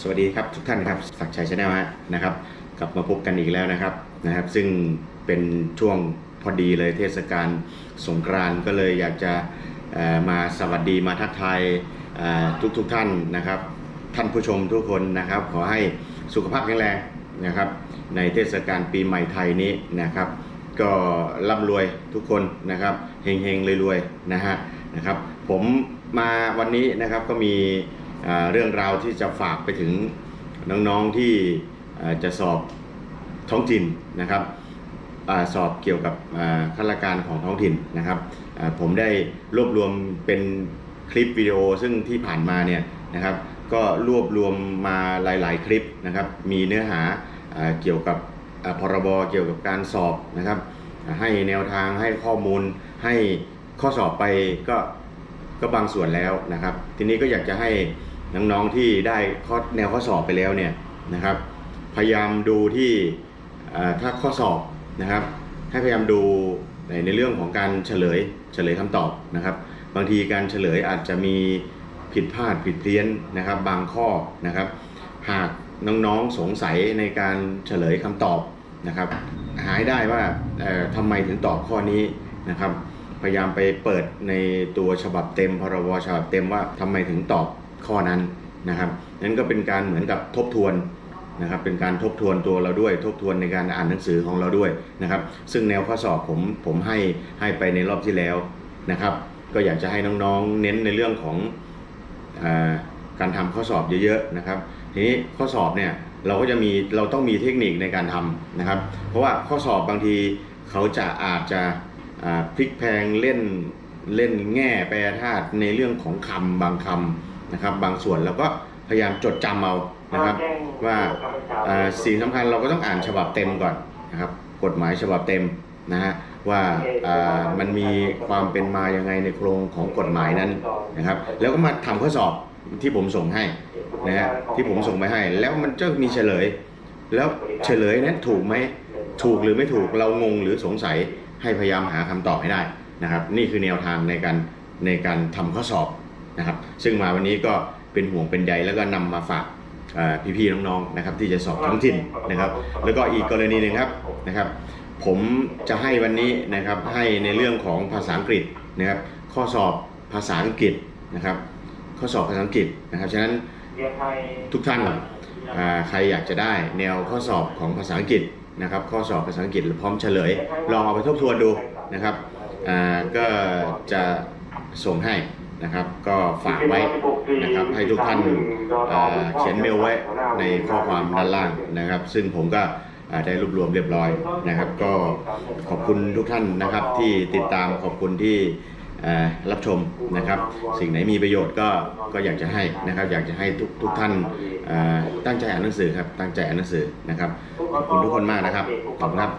สวัสดีครับทุกท่านครับศักชัยชาแนลฮะนะครับ กลับมาพบกันอีกแล้วนะครับนะครับ ซึ่งเป็นช่วงพอดีเลยเทศกาลสงกรานต์ก็เลยอยากจะมาสวัสดีมาทักทายทุกทุกท่านนะครับ ท่านผู้ชมทุกคนนะครับ ขอให้สุขภาพแข็งแรงนะครับ ในเทศกาลปีใหม่ไทยนี้นะครับ ก็ร่ำรวยทุกคนนะครับเฮงเฮงๆรวยๆนะฮะนะครับ ผมมาวันนี้นะครับก็มี เรื่องราวที่จะฝากไปถึงน้องๆที่จะสอบท้องถิ่นนะครับอสอบเกี่ยวกับข้าราชการของท้องถิ่นนะครับ ผมได้รวบรวมเป็นคลิปวิดีโอซึ่งที่ผ่านมาเนี่ยนะครับก็รวบรวมมาหลาย ๆ คลิปนะครับ มีเนื้อหาอเกี่ยวกับพรบเกี่ยวกับการสอบนะครับ ให้แนวทางให้ข้อมูลให้ข้อสอบไปก็ก็บางส่วนแล้วนะครับ ทีนี้ก็อยากจะให้ น้องๆที่ได้ข้อแนวข้อสอบไปแล้วเนี่ยนะครับพยายามดูที่ถ้าข้อสอบนะครับ ให้พยายามดูในในเรื่องของการเฉลยเฉลยคำตอบนะครับ บางทีการเฉลยอาจจะมีผิดพลาดผิดเพี้ยนนะครับ บางข้อนะครับ หากน้องๆสงสัยในการเฉลยคำตอบนะครับ หายได้ว่าเอ่อทำไมถึงตอบข้อนี้นะครับ พยายามไปเปิดในตัวฉบับเต็มพรบฉบับเต็มว่าทำไมถึงตอบ ข้อนั้นนะครับนั้นก็เป็นการเหมือนกับทบทวนนะครับเป็นการทบทวนตัวเราด้วย ทบทวนในการอ่านหนังสือของเราด้วยนะครับ ซึ่งแนวข้อสอบผมผมให้ให้ไปในรอบที่แล้วนะครับ ก็อยากจะให้น้องๆเน้นในเรื่องของอาการทำข้อสอบเยอะๆนะครับ ทีนี้ข้อสอบเนี่ยเราก็จะมีเราต้องมีเทคนิคในการทำนะครับ เพราะว่าข้อสอบบางทีเขาจะอาจจะพลิกแพลงเล่นเล่นแง่แปรธาตุในเรื่องของคำบางคำ นะครับ บางส่วนเราก็พยายามจดจำเอานะครับว่าอ่าสิ่งสำคัญเราก็ต้องอ่านฉบับเต็มก่อนนะครับ กฎหมายฉบับเต็มนะฮะว่าอ่ามันมีความเป็นมายังไงในโครงของกฎหมายนั้นนะครับ แล้วก็มาทำข้อสอบที่ผมส่งให้นะฮะที่ผมส่งไปให้ แล้วมันจะมีเฉลย แล้วเฉลยนั้นถูกไหมถูกหรือไม่ถูกเรางงหรือสงสัยให้พยายามหาคำตอบให้ได้นะครับ นี่คือแนวทางในการในการทำข้อสอบ นะครับ ซึ่งมาวันนี้ก็เป็นห่วงเป็นใยแล้วก็นำมาฝากพี่ๆน้องๆนะครับ ที่จะสอบท้องถิ่นนะครับ แล้วก็อีกกรณีหนึ่งครับนะครับ ผมจะให้วันนี้นะครับให้ในเรื่องของภาษาอังกฤษนะครับ ข้อสอบภาษาอังกฤษนะครับ ข้อสอบภาษาอังกฤษนะครับฉะนั้นทุกท่านใครอยากจะได้แนวข้อสอบของภาษาอังกฤษนะครับ ข้อสอบภาษาอังกฤษพร้อมเฉลย ลองเอาไปทบทวนดูนะครับก็จะส่งให้ นะครับก็ฝากไว้นะครับให้ทุกท่านเขียนเมลไว้ในข้อความด้านล่างนะครับ ซึ่งผมก็ได้รวบรวมเรียบร้อยนะครับ ก็ขอบคุณทุกท่านนะครับที่ติดตามขอบคุณที่รับชมนะครับ สิ่งไหนมีประโยชน์ก็ก็อยากจะให้นะครับ อยากจะให้ทุกทุกท่านตั้งใจอ่านหนังสือครับตั้งใจอ่านหนังสือนะครับขอบคุณทุกคนมากนะครับขอบคุณครับ